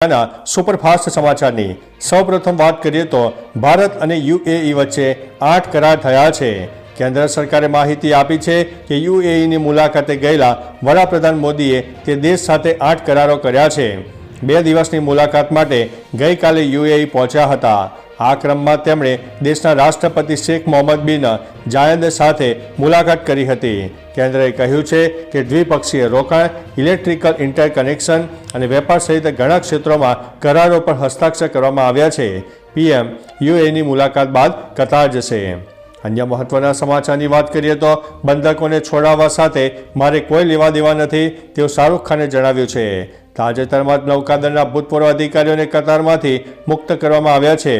ના સુપરફાસ્ટ સમાચારની સૌપ્રથમ વાત કરીએ તો ભારત અને યુએઈ વચ્ચે આઠ કરાર થયા છે. કેન્દ્ર સરકારે માહિતી આપી છે કે યુએઈની મુલાકાતે ગયેલા વડાપ્રધાન મોદીએ તે દેશ સાથે આઠ કરારો કર્યા છે. બે દિવસની મુલાકાત માટે ગઈકાલે યુએઈ પહોંચ્યા હતા. આ ક્રમમાં તેમણે દેશના રાષ્ટ્રપતિ શેખ મોહમ્મદ બિન જાયદ સાથે મુલાકાત કરી હતી. કેન્દ્રએ કહ્યું છે કે દ્વિપક્ષીય રોકાણ, ઇલેક્ટ્રિકલ ઇન્ટરકનેક્શન અને વેપાર સહિત ઘણા ક્ષેત્રોમાં કરારો પર હસ્તાક્ષર કરવામાં આવ્યા છે. પીએમ યુએની મુલાકાત બાદ કતાર જશે. અન્ય મહત્વના સમાચારની વાત કરીએ તો બંધકોને છોડાવવા સાથે મારે કોઈ લેવા દેવા નથી તેવું શાહરૂખ ખાને જણાવ્યું છે. તાજેતરમાં જ નૌકાદળના ભૂતપૂર્વ અધિકારીઓને કતારમાંથી મુક્ત કરવામાં આવ્યા છે.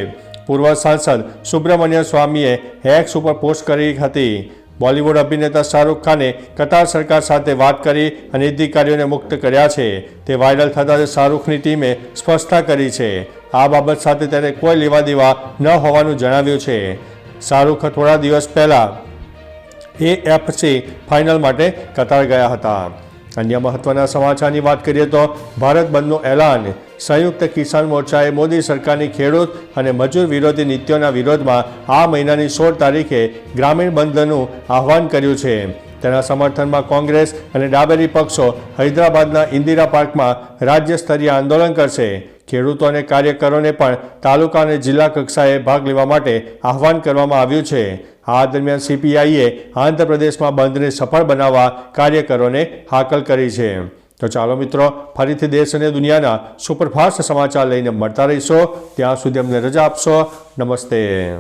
પૂર્વ સાંસદ સુબ્રમણ્ય સ્વામીએ હેક્સ ઉપર પોસ્ટ કરી હતી. બોલિવૂડ અભિનેતા શાહરૂખ ખાને કતાર સરકાર સાથે વાત કરી અને અધિકારીઓને મુક્ત કર્યા છે. તે વાયરલ થતાં શાહરૂખની ટીમે સ્પષ્ટતા કરી છે. આ બાબત સાથે તેને કોઈ લેવા દેવા ન હોવાનું જણાવ્યું છે. શાહરૂખ થોડા દિવસ પહેલાં એએફસી ફાઇનલ માટે કતાર ગયા હતા. અન્ય મહત્વના સમાચારની વાત કરીએ તો ભારત બંધનું એલાન. સંયુક્ત કિસાન મોરચાએ મોદી સરકારની ખેડૂત અને મજૂર વિરોધી નીતિઓના વિરોધમાં આ મહિનાની સોળ તારીખે ગ્રામીણ બંધનું આહવાન કર્યું છે. તેના સમર્થનમાં કોંગ્રેસ અને ડાબેરી પક્ષો હૈદરાબાદના ઇન્દિરા પાર્કમાં રાજ્ય સ્તરીય આંદોલન કરશે. ખેડૂતો અને કાર્યકરોને પણ તાલુકા અને જિલ્લા કક્ષાએ ભાગ લેવા માટે આહવાન કરવામાં આવ્યું છે. આ દરમિયાન સીપીઆઈએ આંધ્રપ્રદેશમાં બંધને સફળ બનાવવા કાર્યકરોને હાકલ કરી છે. તો ચાલો મિત્રો, ફરીથી દેશ અને દુનિયાના સુપરફાસ્ટ સમાચાર લઈને મળતા રહીશો. ત્યાં સુધી અમને રજા આપશો. નમસ્તે.